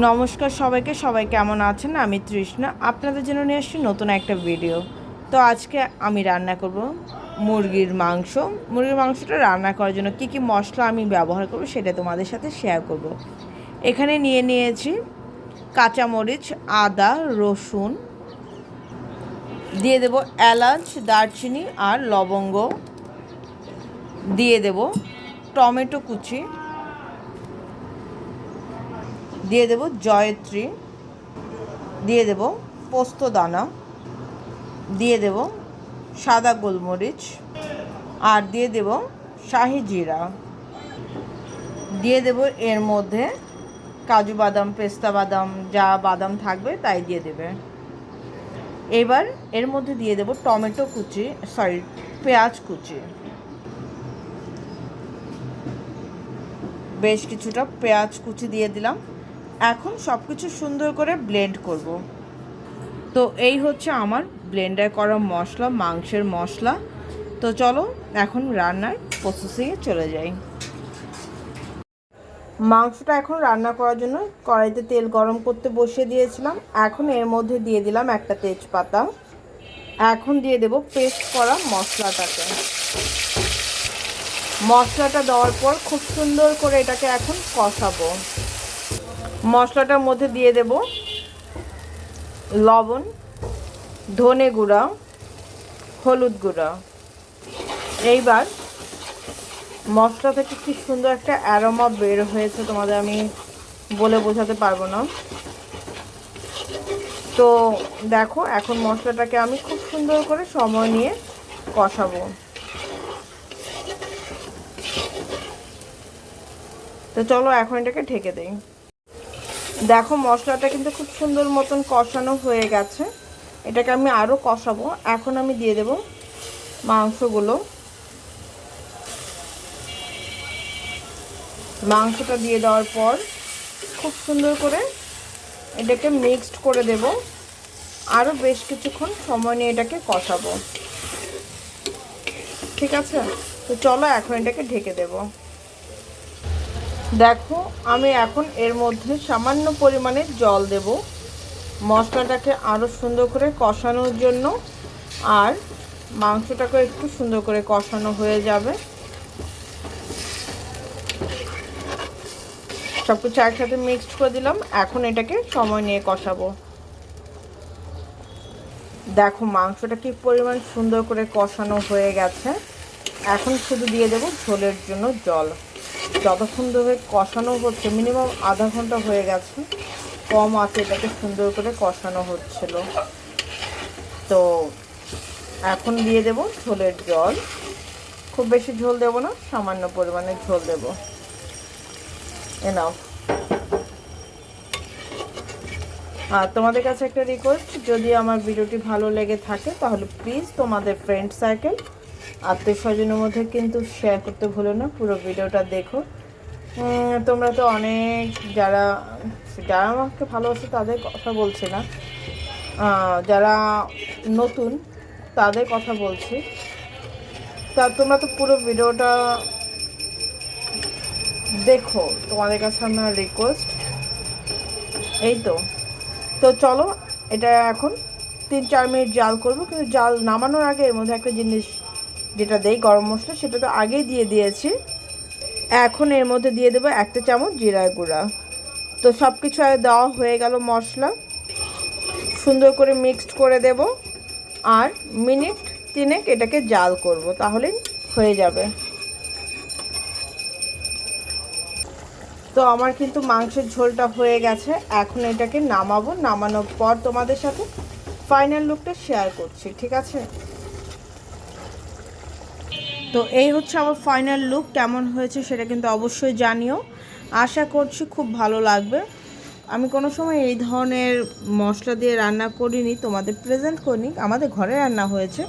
নমস্কার সবাইকে, সবাই কেমন আছেন? আমি তৃষ্ণা। আপনাদের জন্য নিয়ে আসছি নতুন একটা ভিডিও তো আজকে আমি রান্না করব মুরগির মাংস। মুরগির মাংসটা রান্না করার জন্য কী কী মশলা আমি ব্যবহার করব সেটা তোমাদের সাথে শেয়ার করব। এখানে নিয়ে নিয়েছি কাঁচামরিচ, আদা, রসুন। দিয়ে দেব এলাচ, দারচিনি আর লবঙ্গ। দিয়ে দেব টমেটো কুচি। দিয়ে দেব জয়ত্রী, দিয়ে দেব পোস্ত দানা দিয়ে দেব সাদা গোলমরিচ, আর দিয়ে দেব শাহি জিরা। দিয়ে দেব এর মধ্যে কাজু বাদাম, পেস্তা বাদাম, যা বাদাম থাকবে তাই দিয়ে দেবে। এবার এর মধ্যে দিয়ে দেব টমেটো কুচি সরি পেঁয়াজ কুচি। বেশ কিছুটা পেঁয়াজ কুচি দিয়ে দিলাম। এখন সব কিছু সুন্দর করে ব্লেন্ড করব। তো এই হচ্ছে আমার ব্লেন্ডার করা মশলা, মাংসের মশলা। তো চলো এখন রান্নার প্রসেসিংয়ে চলে যাই। মাংসটা এখন রান্না করার জন্য কড়াইতে তেল গরম করতে বসিয়ে দিয়েছিলাম। এখন এর মধ্যে দিয়ে দিলাম একটা তেজপাতা। এখন দিয়ে দেব পেস্ট করা মশলাটাকে। মশলাটা দেওয়ার পর খুব সুন্দর করে এটাকে এখন কষাবো। মশলাটার মধ্যে দিয়ে দেব লবণ, ধনে গুঁড়া, হলুদ গুঁড়া। এইবার মশলা থেকে কি সুন্দর একটা অ্যারোমা বের হয়েছে তোমাদের আমি বলে বোঝাতে পারব না। তো দেখো, এখন মশলাটাকে আমি খুব সুন্দর করে সময় নিয়ে কষাবো। তো চলো এখন এটাকে ঢেকে দেই। দেখো, মশলাটা কিন্তু খুব সুন্দর মতন কষানো হয়ে গেছে। এটাকে আমি আরও কষাবো। এখন আমি দিয়ে দেব মাংসগুলো। মাংসটা দিয়ে দেওয়ার পর খুব সুন্দর করে এটাকে মিক্সড করে দেব। আরও বেশ কিছুক্ষণ সময় নিয়ে এটাকে কষাবো। ঠিক আছে? তো চলো, এখন এটাকে ঢেকে দেবো। দেখো, আমি এখন এর মধ্যে সামান্য পরিমাণে জল দেব। মশলাটাকে আরও সুন্দর করে কষানোর জন্য। আর মাংসটাকে একটু সুন্দর করে কষানো হয়ে যাবে। সব কিছু একসাথে মিক্সড করে দিলাম। এখন এটাকে সময় নিয়ে কষাবো। দেখো, মাংসটা কি পরিমাণ সুন্দর করে কষানো হয়ে গেছে। এখন শুধু দিয়ে দেবো ঝোলের জন্য জল। যতক্ষণ ধরে কষানো হচ্ছে মিনিমাম আধা ঘণ্টা হয়ে গেছে, কম আছে এটাকে সুন্দর করে কষানো হচ্ছিল। তো এখন দিয়ে দেব ঝোলের জল। খুব বেশি ঝোল দেব না, সামান্য পরিমাণে ঝোল দেব। এনাও আর তোমাদের কাছে একটা রিকোয়েস্ট যদি আমার ভিডিওটি ভালো লেগে থাকে, তাহলে প্লিজ তোমাদের ফ্রেন্ড সার্কেল আত্মীয় স্বজনের মধ্যে কিন্তু শেয়ার করতে ভুলো না, পুরো ভিডিওটা দেখো। তোমরা তো অনেক যারা যারা আমাকে ভালোবাসে তাদের কথা বলছে না। যারা নতুন, তাদের কথা বলছি। তা তোমরা তো পুরো ভিডিওটা দেখো, তোমাদের কাছে আমার রিকোয়েস্ট এই তো। তো চলো, এটা এখন তিন চার মিনিট জাল করব, কিন্তু জাল নামানোর আগে এর মধ্যে একটা জিনিস যেটা দেই গরম মশলা, সেটা তো আগেই দিয়ে দিয়েছি। এখন এর মধ্যে দিয়ে দেবো একটা চামচ জিরা গুঁড়া। তো সব কিছু দেওয়া হয়ে গেল মশলা। সুন্দর করে মিক্সড করে দেব। আর মিনিট তিনেক এটাকে জাল করব, তাহলে হয়ে যাবে। তো আমার কিন্তু মাংসের ঝোলটা হয়ে গেছে। এখন এটাকে নামাবো। নামানোর পর তোমাদের সাথে ফাইনাল লুকটা শেয়ার করছি, ঠিক আছে? তো এই হচ্ছে আমার ফাইনাল লুক কেমন হয়েছে সেটা কিন্তু অবশ্যই জানিও। আশা করছি খুব ভালো লাগবে। আমি কোনো সময় এই ধরনের মশলা দিয়ে রান্না করিনি, তোমাদের প্রেজেন্ট করিনি, আমাদের ঘরে রান্না হয়েছে।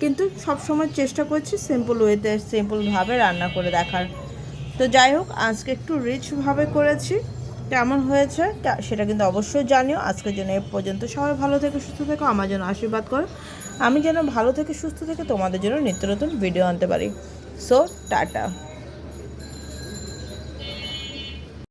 কিন্তু সব সময় চেষ্টা করছি সিম্পল ওয়েতে সিম্পলভাবে রান্না করে দেখার। তো যাই হোক, আজকে একটু রিচভাবে করেছি। কেমন হয়েছে সেটা কিন্তু অবশ্যই জানিও। আজকের জন্য এ পর্যন্ত। সবাই ভালো থেকে, সুস্থ থেকো, আমার জন্য আশীর্বাদ করো। আমি যেন ভালো থেকে সুস্থ থেকে তোমাদের জন্য নিত্য নতুন ভিডিও আনতে পারি। So tata.